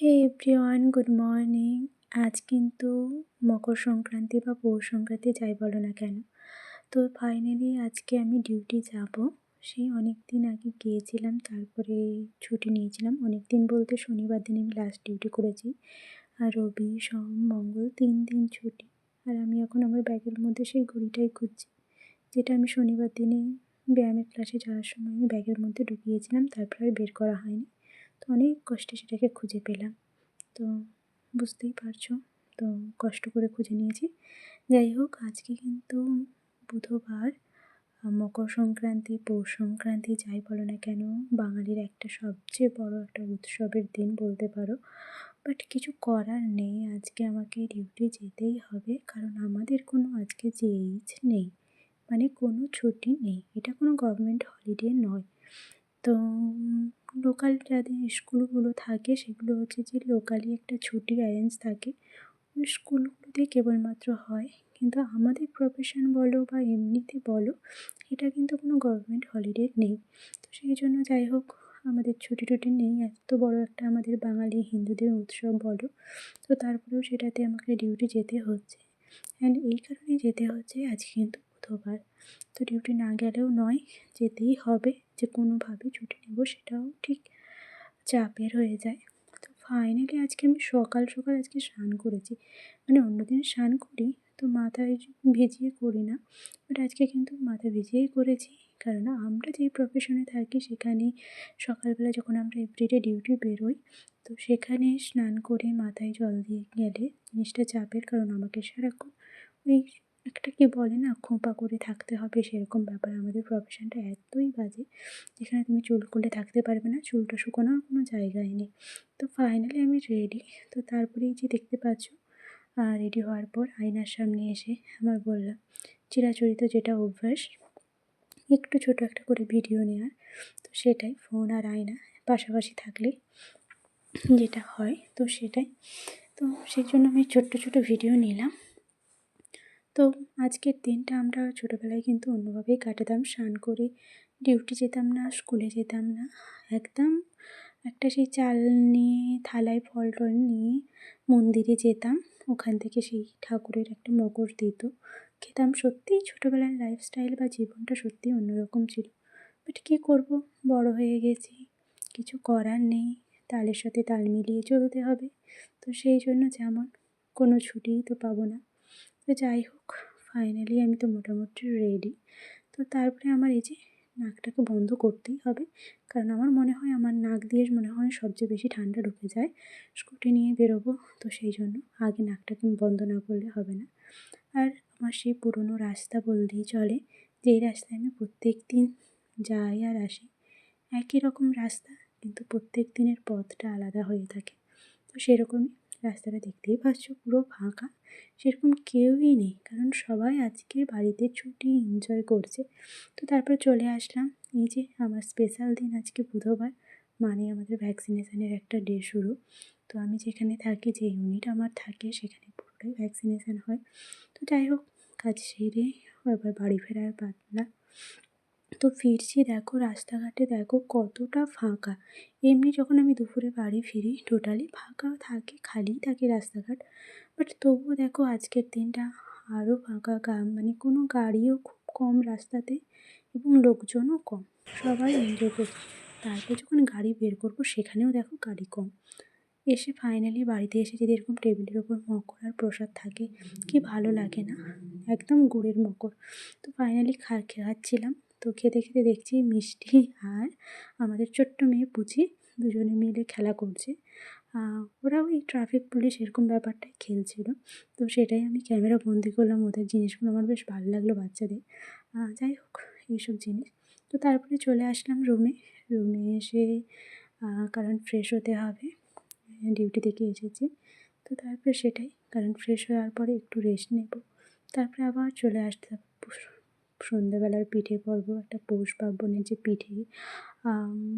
হে everyone good morning আজ কিন্তু মকর সংক্রান্তি বা পৌষ সংক্রান্তি যাই বলো না কেন, তো ফাইনালি আজকে আমি ডিউটি যাব। সেই অনেক দিন আগে গিয়েছিলাম, তারপরে ছুটি নিয়েছিলাম। অনেক দিন বলতে শনিবার দিন আমি লাস্ট ডিউটি করেছি। আর রবি, সোম, মঙ্গল তিন দিন ছুটি। আর আমি এখন আমার ব্যাগের মধ্যে সেই ঘড়িটাই খুঁজছি, যেটা আমি শনিবার দিনে ব্যায়ামের ক্লাসে যাওয়ার সময় আমি ব্যাগের মধ্যে ঢুকিয়েছিলাম, তারপর বের করা হয়নি। তো অনেক কষ্টে সেটাকে খুঁজে পেলাম। তো বুঝতেই পারছ, তো কষ্ট করে খুঁজে নিয়েছি। যাই হোক, আজকে কিন্তু বুধবার মকর সংক্রান্তি, পৌষ সংক্রান্তি, যাই বলো না কেন, বাঙালির একটা সবচেয়ে বড় একটা উৎসবের দিন বলতে পারো। বাট কিছু করার নেই, আজকে আমাকে ডিউটি যেতেই হবে, কারণ আমাদের কোনো আজকে জেইচ নেই মানে কোনো ছুটি নেই, এটা কোনো গভর্নমেন্ট হলিডে নয়। তো লোকাল যাদের স্কুলগুলো থাকে, সেগুলো হচ্ছে যে লোকালি একটা ছুটি অ্যারেঞ্জ থাকে। ওই স্কুলগুলোতে কেবলমাত্র হয়। কিন্তু আমাদের প্রফেশন বলো বা এমনিতে বলো, এটা কিন্তু কোনো গভর্নমেন্ট হলিডে নেই। তো সেই জন্য যাই হোক, আমাদের ছুটি টুটি নেই। এত বড় একটা আমাদের বাঙালি হিন্দুদের উৎসব বলো, তো তারপরেও সেটাতে আমাকে ডিউটি যেতে হচ্ছে। অ্যান্ড এই কারণে যেতে হচ্ছে। আজ কিন্তু বুধবার। তো ডিউটি না গেলেও নয়, যেতেই হবে, যে কোনোভাবে ছুটি নেব সেটাও ঠিক চাপের হয়ে যায়। তো ফাইনালি আজকে আমি সকাল সকাল আজকে স্নান করেছি। মানে অন্যদিন স্নান করি, তো মাথায় ভিজিয়ে করি না। বাট আজকে কিন্তু মাথা ভিজিয়েই করেছি, কারণ আমরা যেই প্রফেশনে থাকি সেখানে সকালবেলা যখন আমরা এভরিডে ডিউটি বেরোই, তো সেখানে স্নান করে মাথায় জল দিয়ে গেলে জিনিসটা চাপের, কারণ আমাকে সারাক্ষণ ওই একটা কি বলে না, খোঁপা করে থাকতে হবে সেরকম ব্যাপার। আমাদের প্রফেশনটা এতই বাজে, যেখানে তুমি চুল করলে থাকতে পারবে না, চুলটা শুকোনোর কোনো জায়গায় নেই। তো ফাইনালি আমি রেডি তো তারপরেই যে দেখতে পাচ্ছ রেডি হওয়ার পর আয়নার সামনে এসে আমার বললাম, চিরাচরিত যেটা অভ্যাস, একটু ছোট একটা করে ভিডিও নেওয়ার। তো সেটাই ফোন আর আয়না পাশাপাশি থাকলে যেটা হয়, তো সেটাই। তো সেই জন্য আমি ছোট্ট ছোট ভিডিও নিলাম। তো আজকের দিনটা আমরা ছোটোবেলায় কিন্তু অন্যভাবেই কাটাতাম। স্নান করে ডিউটি যেতাম না, স্কুলে যেতাম না। একদম একটা সেই চাল নিয়ে, থালায় ফল টল নিয়ে মন্দিরে যেতাম। ওখান থেকে সেই ঠাকুরের একটা মগর দিত। খেতাম সত্যিই ছোটোবেলার লাইফস্টাইল বা জীবনটা সত্যিই অন্যরকম ছিল। বাট কী করব? বড় হয়ে গেছি। কিছু করার নেই। তালের সাথে তাল মিলিয়ে চলতে হবে। তো সেই জন্য যেমন কোনো ছুটিই তো পাবো না। তো যাই হোক ফাইনালি আমি তো মোটামুটি রেডি তো তারপরে আমার এই যে নাকটাকে বন্ধ করতেই হবে, কারণ আমার মনে হয় আমার নাক দিয়ে মনে হয় সবচেয়ে বেশি ঠান্ডা ঢুকে যায়। স্কুটি নিয়ে বেরোবো, তো সেই জন্য আগে নাকটাকে বন্ধ না করলে হবে না। আর আমার সেই পুরনো রাস্তা বললেই চলে, যেই রাস্তায় আমি প্রত্যেক দিন যাই আর আসি, একই রকম রাস্তা, কিন্তু প্রত্যেক দিনের পথটা আলাদা হয়ে থাকে। তো সেরকমই রাস্তাটা দেখতেই পাচ্ছ, পুরো ফাঁকা। সেরকম কেউই নেই, কারণ সবাই আজকে বাড়িতে ছুটি এনজয় করছে। তো তারপর চলে আসলাম। এই যে আমার স্পেশাল দিন আজকে বুধবার মানে আমাদের ভ্যাকসিনেশানের একটা ডে শুরু। তো আমি যেখানে থাকি, যে ইউনিট আমার থাকে, সেখানে পুরোটাই ভ্যাকসিনেশান হয়। তো যাই হোক, কাজ সেরে এবার বাড়ি ফেরার পাতলা তো ফিরছি, দেখো রাস্তাঘাটে দেখো কতটা ফাঁকা। এমনি যখন আমি দুপুরে বাড়ি ফিরি টোটালি ফাঁকা থাকে, খালি থাকে রাস্তাঘাট। বাট তবুও দেখো আজকের দিনটা আরও ফাঁকা, গা মানে কোনো গাড়িও খুব কম রাস্তাতে এবং লোকজনও কম। সবাই এনজয় করছে। তারপর যখন গাড়ি বের করব, সেখানেও দেখো গাড়ি কম। এসে ফাইনালি বাড়িতে এসে যদি এরকম টেবিলের ওপর মকর আর প্রসাদ থাকে, কি ভালো লাগে না? একদম গুড়ের মকর। তো ফাইনালি খা, খাচ্ছিলাম। তো খেতে খেতে দেখছি মিষ্টি আর আমাদের ছোট্ট মেয়ে পুচি দুজনে মিলে খেলা করছে। ওরা ওই ট্রাফিক পুলিশ এরকম ব্যাপারটাই খেলছিল। তো সেটাই আমি ক্যামেরা বন্দি করলাম, ওদের জিনিসগুলো আমার বেশ ভালো লাগল বাচ্চাদের। যাই হোক, এইসব জিনিস। তো তারপরে চলে আসলাম রুমে রুমে এসে কারণ ফ্রেশ হতে হবে ডিউটি থেকে এসেছি। তো তারপরে সেটাই কারণ ফ্রেশ হওয়ার পরে একটু রেস্ট নেব। তারপরে আবার চলে আসতে হবে সন্ধ্যেবেলার পিঠে পর্ব একটা পৌষ পার্বণের যে পিঠে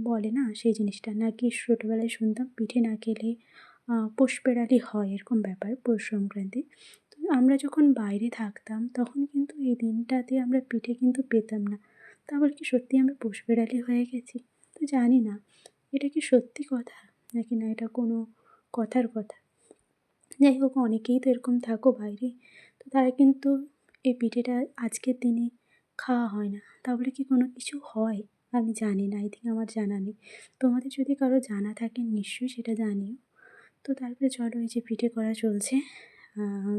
বলে না সেই জিনিসটা, নাকি ছোটোবেলায় শুনতাম পিঠে না খেলে পৌষ পেড়ালি হয়, এরকম ব্যাপার পৌষ সংক্রান্তি। তো আমরা যখন বাইরে থাকতাম, তখন কিন্তু এই দিনটাতে আমরা পিঠে কিন্তু পেতাম না। তারপর কি সত্যি আমরা পৌষ পেড়ালি হয়ে গেছি? তো জানি না, এটা কি সত্যি কথা, নাকি না এটা কোনো কথার কথা? যাই হোক, অনেকেই তো এরকম থাকো বাইরে, তো তারা কিন্তু এই পিঠেটা আজকের দিনে খাওয়া হয় না। তাহলে কি কোনো কিছু হয়? আমি জানি না এই দিকে আমার জানা নেই। তোমাদের যদি কারও জানা থাকে, নিশ্চয়ই সেটা জানিও। তো তারপরে চলো, এই যে পিঠে করা চলছে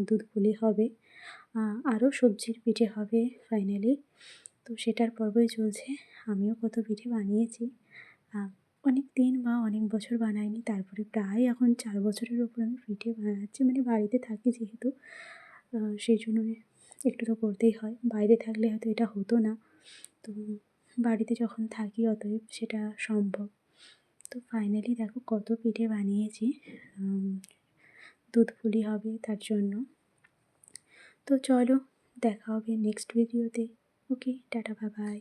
দুধ পুলি হবে আরও সবজির পিঠে হবে ফাইনালি তো সেটার পর্বই চলছে। আমিও কত পিঠে বানিয়েছি। অনেক দিন বা অনেক বছর বানাইনি, তারপরে প্রায় এখন চার বছরের ওপর আমি পিঠে বানাচ্ছি। মানে বাড়িতে থাকি যেহেতু সেই জন্য একটু তো করতেই হয়। বাইরে থাকলে হয়তো এটা হতো না। তো বাড়িতে যখন থাকি অতএব সেটা সম্ভব। তো ফাইনালি দেখো কত পিঠে বানিয়েছি। দুধ পুলি হবে তার জন্য। তো চলো দেখা হবে নেক্সট ভিডিওতে ওকে টাটা বাবাই